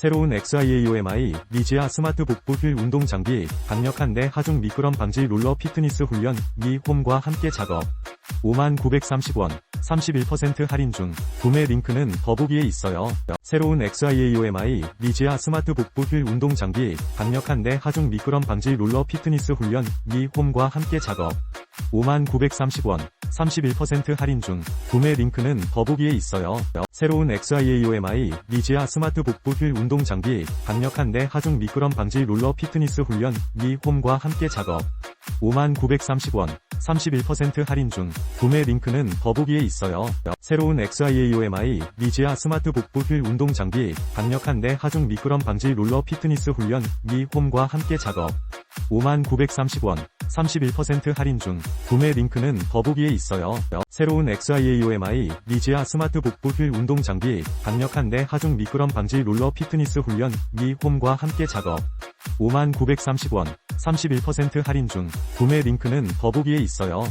새로운 XIAOMI 리지아 스마트 복부 휠 운동 장비 강력한 내 하중 미끄럼 방지 롤러 피트니스 훈련 미 홈과 함께 작업 5930원 31% 할인 중 구매 링크는 더보기에 있어요. 새로운 XIAOMI 리지아 스마트 복부 휠 운동 장비 강력한 내 하중 미끄럼 방지 롤러 피트니스 훈련 미 홈과 함께 작업 5930원 31% 할인 중 구매 링크는 더보기에 있어요. 새로운 XIAOMI 리지아 스마트 복부 휠 운동 장비 강력한 내 하중 미끄럼 방지 롤러 피트니스 훈련 미 홈과 함께 작업. 5930원 31% 할인 중. 구매 링크는 더보기에 있어요. 새로운 XIAOMI 리지아 스마트 복부 휠 운동 장비 강력한 내 하중 미끄럼 방지 롤러 피트니스 훈련 미 홈과 함께 작업. 5930원 31% 할인 중 구매 링크는 더보기에 있어요. 새로운 XIAOMI 리지아 스마트 복부 휠 운동 장비 강력한 내 하중 미끄럼 방지 롤러 피트니스 훈련 미 홈과 함께 작업 5930원 31% 할인 중 구매 링크는 더보기에 있어요.